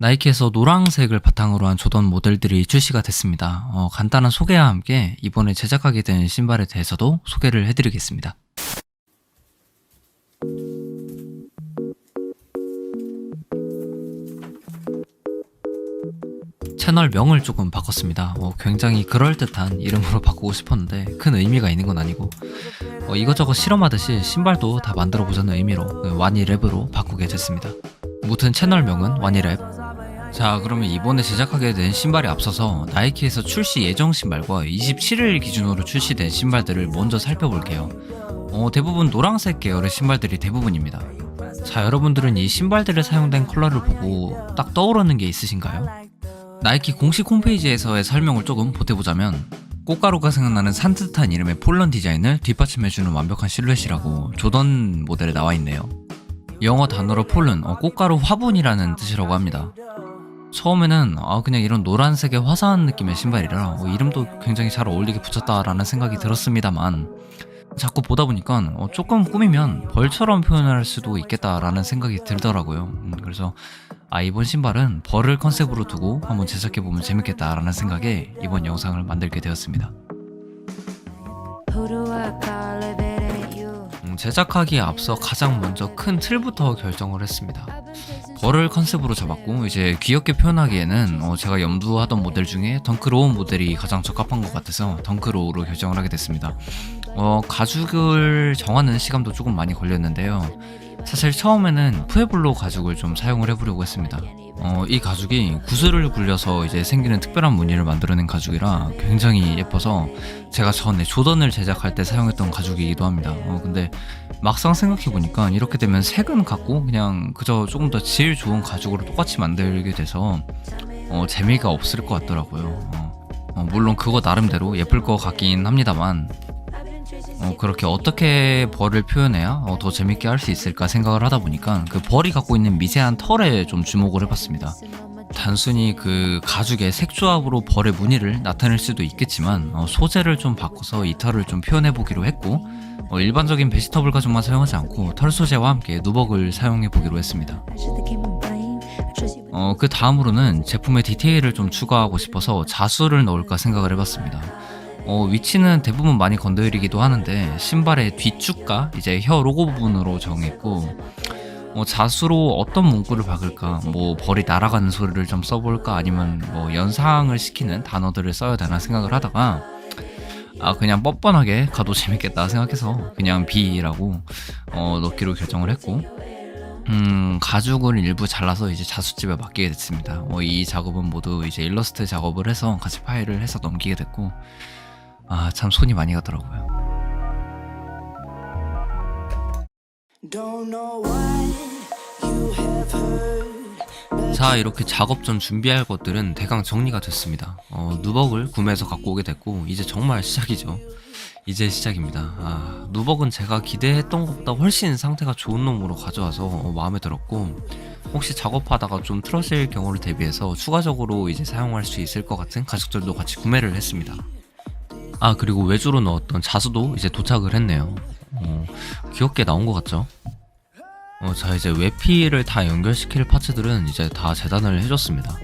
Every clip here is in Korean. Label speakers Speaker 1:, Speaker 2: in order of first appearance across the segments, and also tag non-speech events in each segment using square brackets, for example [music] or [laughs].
Speaker 1: 나이키에서 노란색을 바탕으로 한 조던 모델들이 출시가 됐습니다. 어, 간단한 소개와 함께 이번에 제작하게 된 신발에 대해서도 소개를 해드리겠습니다. 채널 명을 조금 바꿨습니다. 어, 굉장히 그럴듯한 이름으로 [laughs] 바꾸고 싶었는데 큰 의미가 있는 건 아니고 어, 이것저것 실험하듯이 신발도 다 만들어 보자는 의미로 그 와니랩으로 바꾸게 됐습니다. 무튼 채널명은 와니랩. 자 그러면 이번에 제작하게 된 신발에 앞서서 나이키에서 출시 예정 신발과 27일 기준으로 출시된 신발들을 먼저 살펴볼게요. 어, 대부분 노란색 계열의 신발들이 대부분입니다. 자 여러분들은 이 신발들에 사용된 컬러를 보고 딱 떠오르는 게 있으신가요? 나이키 공식 홈페이지에서의 설명을 조금 보태보자면 꽃가루가 생각나는 산뜻한 이름의 폴런 디자인을 뒷받침해주는 완벽한 실루엣이라고 조던 모델에 나와 있네요. 영어 단어로 폴른, 어, 꽃가루 화분이라는 뜻이라고 합니다. 처음에는 아 그냥 이런 노란색의 화사한 느낌의 신발이라 어, 이름도 굉장히 잘 어울리게 붙였다라는 생각이 들었습니다만 자꾸 보다 보니까 어, 조금 꾸미면 벌처럼 표현할 수도 있겠다라는 생각이 들더라고요. 음, 그래서 아 이번 신발은 벌을 컨셉으로 두고 한번 제작해 보면 재밌겠다라는 생각에 이번 영상을 만들게 되었습니다. 음, 제작하기에 앞서 가장 먼저 큰 틀부터 결정을 했습니다. 벌을 컨셉으로 잡았고 이제 귀엽게 표현하기에는 어, 제가 염두하던 모델 중에 덩크로우 모델이 가장 적합한 것 같아서 덩크로우로 결정을 하게 됐습니다. 어, 가죽을 정하는 시간도 조금 많이 걸렸는데요. 사실 처음에는 푸에블로 가죽을 좀 사용을 해보려고 했습니다. 어, 이 가죽이 구슬을 굴려서 이제 생기는 특별한 무늬를 만들어낸 가죽이라 굉장히 예뻐서 제가 전에 조던을 제작할 때 사용했던 가죽이기도 합니다. 어, 근데 막상 생각해보니까 이렇게 되면 색은 같고 그냥 그저 조금 더 질 좋은 가죽으로 똑같이 만들게 돼서 어, 재미가 없을 것 같더라고요. 어, 어, 물론 그거 나름대로 예쁠 것 같긴 합니다만 어, 그렇게 어떻게 벌을 표현해야 어, 더 재밌게 할 수 있을까 생각을 하다 보니까 그 벌이 갖고 있는 미세한 털에 좀 주목을 해봤습니다. 단순히 그 가죽의 색조합으로 벌의 무늬를 나타낼 수도 있겠지만 어, 소재를 좀 바꿔서 이 털을 좀 표현해 보기로 했고 어, 일반적인 베지터블 가죽만 사용하지 않고 털 소재와 함께 누벅을 사용해 보기로 했습니다. 어, 그 다음으로는 제품의 디테일을 좀 추가하고 싶어서 자수를 넣을까 생각을 해봤습니다. 어, 위치는 대부분 많이 건드리기도 하는데 신발의 뒤축과 이제 혀 로고 부분으로 정했고 어, 자수로 어떤 문구를 박을까 뭐 벌이 날아가는 소리를 좀 써볼까 아니면 뭐 연상을 시키는 단어들을 써야 되나 생각을 하다가 아 그냥 뻔뻔하게 가도 재밌겠다 생각해서 그냥 B라고 어, 넣기로 결정을 했고 음, 가죽을 일부 잘라서 이제 자수집에 맡기게 됐습니다. 어, 이 작업은 모두 이제 일러스트 작업을 해서 같이 파일을 해서 넘기게 됐고, 아, 참 손이 많이 가더라고요. 자, 이렇게 작업 전 준비할 것들은 대강 정리가 됐습니다. 어, 누벅을 구매해서 갖고 오게 됐고, 이제 정말 시작이죠. 이제 시작입니다. 아, 누벅은 제가 기대했던 것보다 훨씬 상태가 좋은 놈으로 가져와서 어, 마음에 들었고, 혹시 작업하다가 좀 틀어질 경우를 대비해서 추가적으로 이제 사용할 수 있을 것 같은 가죽들도 같이 구매를 했습니다. 아, 그리고 외주로 넣었던 자수도 이제 도착을 했네요. 어, 귀엽게 나온 것 같죠? 어, 자 이제 외피를 다 연결시킬 파츠들은 이제 다 재단을 해줬습니다.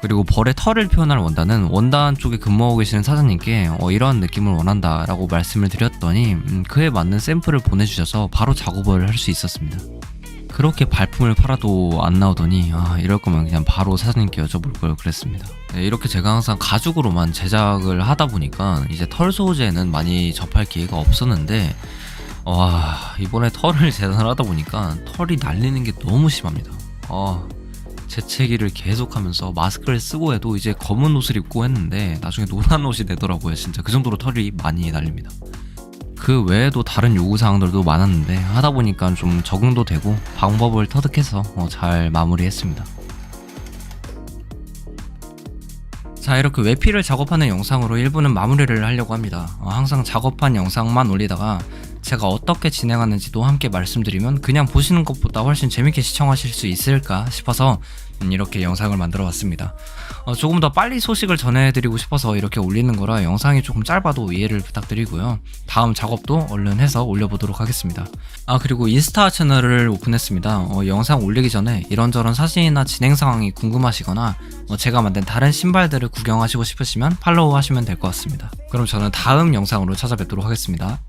Speaker 1: 그리고 벌의 털을 표현할 원단은 원단 쪽에 근무하고 계시는 사장님께 어, 이러한 느낌을 원한다 라고 말씀을 드렸더니 음, 그에 맞는 샘플을 보내주셔서 바로 작업을 할 수 있었습니다. 그렇게 발품을 팔아도 안 나오더니 아 이럴 거면 그냥 바로 사장님께 여쭤볼 걸 그랬습니다. 네, 이렇게 제가 항상 가죽으로만 제작을 하다 보니까 이제 털 소재는 많이 접할 기회가 없었는데 와 이번에 털을 [laughs] 재단을 하다 보니까 털이 날리는 게 너무 심합니다. 아 재채기를 계속하면서 마스크를 쓰고 해도 이제 검은 옷을 입고 했는데 나중에 노란 옷이 되더라고요. 진짜 그 정도로 털이 많이 날립니다. 그 외에도 다른 요구 사항들도 많았는데 하다 보니까 좀 적응도 되고 방법을 터득해서 어, 잘 마무리했습니다. 자 이렇게 외피를 작업하는 영상으로 1부는 마무리를 하려고 합니다. 어, 항상 작업한 영상만 올리다가 제가 어떻게 진행하는지도 함께 말씀드리면 그냥 보시는 것보다 훨씬 재밌게 시청하실 수 있을까 싶어서 음, 이렇게 영상을 만들어 봤습니다. 어, 조금 더 빨리 소식을 전해드리고 싶어서 이렇게 올리는 거라 영상이 조금 짧아도 이해를 부탁드리고요. 다음 작업도 얼른 해서 올려보도록 하겠습니다. 아 그리고 인스타 채널을 오픈했습니다. 어, 영상 올리기 전에 이런저런 사진이나 진행 상황이 궁금하시거나 어, 제가 만든 다른 신발들을 구경하시고 싶으시면 팔로우 하시면 될 것 같습니다. 그럼 저는 다음 영상으로 찾아뵙도록 하겠습니다.